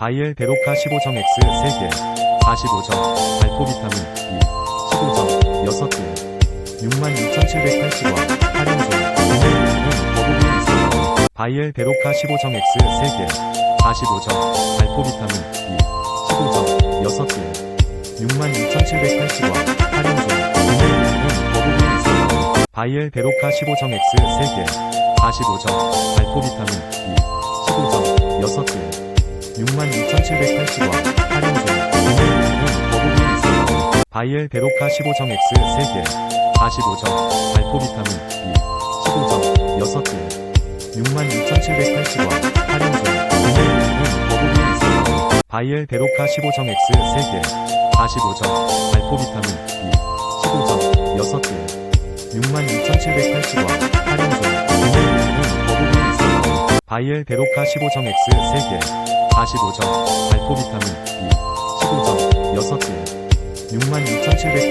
바이엘 베로카 15정 X 3개 45정 발포 비타민 2 15정 6개 66,780원 할인 중 구매 이유는 거부비 있습니다 바이엘 베로카 15정 X 3개 45정 발포 비타민 2 15정 6개 66,780원 할인 중 구매 이유는 거부비 있습니다 바이엘 베로카 15정 X 3개 45정 발포 비타민 2 15정 6개 66,780원 할인 중 구매 이유는 거부비 있습니다 바이엘 베로카 15정 X 3개 45정 발포 비타민 2 15정 6개 66,780원 할인 중 구매 이유는 거부비 있습니다 바이엘 베로카 15정 X 3개 45정 발포 비타민 2 15정 6개 66,780원 할인 중 구매 이유는 거부비 있습니다 바이엘 베로카 15정 X 3개 45정 발포 비타민 2 15정 6개 66,780